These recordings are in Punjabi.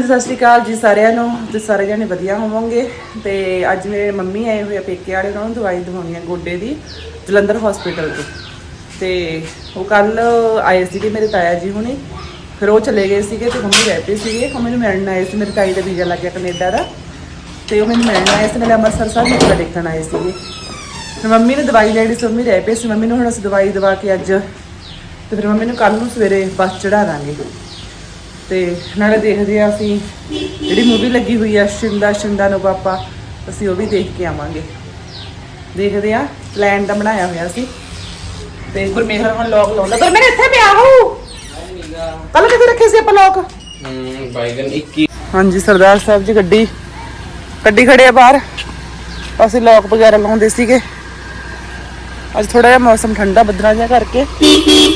ਹਾਂਜੀ, ਸਤਿ ਸ਼੍ਰੀ ਅਕਾਲ ਜੀ ਸਾਰਿਆਂ ਨੂੰ। ਤੇ ਸਾਰੇ ਜਣੇ ਵਧੀਆ ਹੋਵੋਗੇ। ਤੇ ਅੱਜ ਮੇਰੇ ਮੰਮੀ ਆਏ ਹੋਏ ਆ ਪੇਕੇ ਵਾਲੇ, ਉਹਨਾਂ ਨੂੰ ਦਵਾਈ ਦਿਵਾਉਣੀ ਆ ਗੋਡੇ ਦੀ, ਜਲੰਧਰ ਹਸਪੀਟਲ ਤੋਂ। ਤੇ ਉਹ ਕੱਲ ਆਏ ਸੀਗੇ ਮੇਰੇ ਤਾਇਆ ਜੀ ਹੁਣੇ। ਫਿਰ ਉਹ ਚਲੇ ਗਏ ਸੀਗੇ ਤੇ ਮੰਮੀ ਰਹਿ ਪਏ ਸੀਗੇ। ਉਹ ਮੈਨੂੰ ਮਿਲਣ ਆਏ ਸੀ, ਮੇਰੇ ਤਾਈ ਦਾ ਵੀਜ਼ਾ ਲੱਗ ਗਿਆ ਕੈਨੇਡਾ ਦਾ। ਤੇ ਉਹ ਮੈਨੂੰ ਮਿਲਣ ਆਏ ਸੀ ਮੇਰੇ ਅੰਮ੍ਰਿਤਸਰ ਸਾਹਿਬ ਮੱਥਾ ਦੇਖਣ ਆਏ ਸੀਗੇ। ਫਿਰ ਮੰਮੀ ਨੇ ਦਵਾਈ ਲੈਣੀ ਸੀ, ਮੰਮੀ ਰਹਿ ਪਏ ਸੀ। ਮੰਮੀ ਨੂੰ ਹੁਣ ਅਸੀਂ ਦਵਾਈ ਦਵਾ ਕੇ ਅੱਜ ਤੇ ਫਿਰ ਮੰਮੀ ਨੂੰ ਕੱਲ ਨੂੰ ਸਵੇਰੇ ਬੱਸ ਚੜਾ ਦਾਂਗੇ। ਤੇ ਨਾਲੇ ਦੇਖਦੇ ਆ ਅਸੀਂ ਜਿਹੜੀ ਮੂਵੀ ਲੱਗੀ ਹੋਈ ਆ ਸ਼ਿੰਦਾ ਸ਼ਿੰਦਾ ਨੂੰ ਪਾਪਾ ਅਸੀਂ ਉਹ ਵੀ ਦੇਖ ਕੇ ਆਵਾਂਗੇ। ਦੇਖਦੇ ਆ ਪਲਾਨ ਦਾ ਬਣਾਇਆ ਹੋਇਆ ਸੀ। ਤੇ ਗੁਰਮੇਹਰ ਹੁਣ ਲੋਕ ਲਾਉਂਦਾ। ਪਰ ਮੇਰੇ ਇੱਥੇ ਪਿਆ ਹੋ! ਕੱਲ ਕਿੱਥੇ ਰੱਖੇ ਸੀ ਆਪਾਂ ਲੋਕ ਹਮ ਬਾਈਗਨ 21 ਹਾਂਜੀ ਸਰਦਾਰ ਸਾਹਿਬ ਜੀ ਗੱਡੀ। ਗੱਡੀ ਖੜੇ ਆ ਬਾਹਰ। ਅਸੀਂ ਲੋਕ ਵਗੈਰਾ ਲਾਉਂਦੇ ਸੀਗੇ। ਅੱਜ ਥੋੜਾ ਜਿਹਾ ਮੌਸਮ ਠੰਡਾ ਬੱਦਲਾਂ ਜਿਹਾ ਕਰਕੇ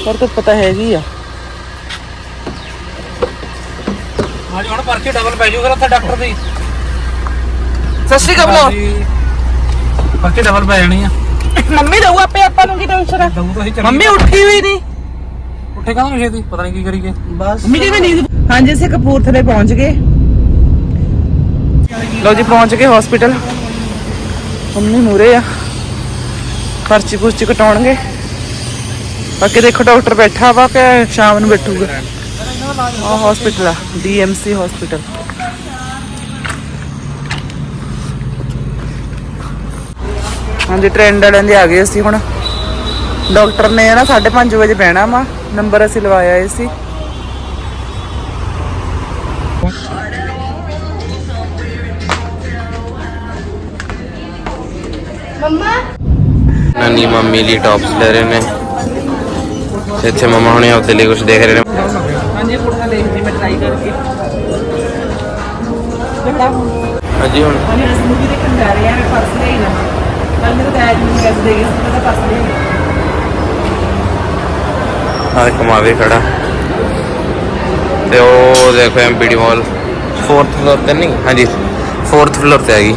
ਪਰ ਧੁੱਪ ਤਾਂ ਹੈਗੀ ਆ। ਹਾਂਜੀ ਹੁਣ ਪਰਚੀ ਡਬਲ ਪੈ ਜੂਗਾ ਉੱਥੇ ਡਾਕਟਰ ਦੀ। ਸਤਿ ਸ਼੍ਰੀ ਅਕਾਲ ਬੁਲਾਓ। ਪਰਚੀ ਡਬਲ ਪੈ ਜਾਣੀ ਆ। ਮੰਮੀ ਦਊ ਆਪੇ ਆਪਾਂ ਨੂੰ ਕੀ ਟੈਨਸ਼ਨ ਆ? ਦਊ ਤਾਂ ਅਸੀਂ ਚੱਲੀ ਮੰਮੀ ਉੱਠੀ ਹੋਈ ਨਹੀਂ ਉੱਠੇ ਕਾਹਨੂੰ ਛੇਤੀ ਪਤਾ ਨਹੀਂ ਕੀ ਕਰੀਏ। ਬਸ। ਮੰਮੀ ਕਿਵੇਂ ਨੀਂਦ ਹਾਂਜੀ ਅਸੀਂ ਕਪੂਰਥਲੇ ਪਹੁੰਚ ਗਏ। ਲੋ ਜੀ ਪਹੁੰਚ ਗਏ ਹਸਪੀਟਲ ਮੰਮੀ ਮੂਰੇ ਆ। ਪਰਚੀ ਪੁਰਚੀ ਕਟਾਉਣਗੇ। ਬਾਕੀ ਦੇਖੋ ਡਾਕਟਰ ਬੈਠਾ ਵਾ ਕਿ ਸ਼ਾਮ ਨੂੰ ਬੈਠੂਗਾ। ਆ ਹਸਪੀਟਲ ਆ ਡੀਐਮਸੀ ਹਸਪੀਟਲ ਹਾਂਜੀ ਟ੍ਰੈਂਡ ਵਾਲਿਆਂ ਦੇ ਆ ਗਏ ਅਸੀਂ ਹੁਣ। ਡਾਕਟਰ ਨੇ ਨਾ 5:30 ਵਜੇ ਬਹਿਣਾ ਵਾ। ਨੰਬਰ ਅਸੀਂ ਲਵਾਇਆ ਏ ਸੀ। ਨਾਨੀ ਮੰਮੀ ਲਈ ਟੌਪਸ ਲੈ ਰਹੇ ਨੇ। ਇੱਥੇ ਮਮਾ ਹੁਣੇ ਉਹਦੇ ਲਈ ਕੁਝ ਦੇਖ ਰਹੇ ਨੇ। ਹਾਂਜੀ ਕੁੜਤਾ ਦੇਖਦੀ ਮੈਂ ਟਰਾਈ ਕਰਕੇ। ਬੜਾ ਹਾਂਜੀ ਹੁਣ। ਹਾਂਜੀ ਅਸੀਂ ਮੂਵੀ ਦੇਖਣ ਜਾ ਰਹੇ ਹਾਂ ਮੈਂ ਪਰਸ ਲੈ ਹੀ ਲਵਾਂ ਕੱਲ ਮੇਰੇ ਡੈਡ ਨੂੰ ਪੈਸੇ ਦੇ ਗਏ ਸੀ ਮੈਂ ਪਰਸ ਲੈ ਹੀ ਆਹ ਕਮਾਵੇ ਖੜਾ। ਤੇ ਉਹ ਦੇਖੋ ਐਮਪੀਡੀ ਮਾਲ 4th ਫਲੋਰ ਤੇ ਨਹੀਂ? ਹਾਂਜੀ 4th ਫਲੋਰ ਤੇ ਆ ਗਈ।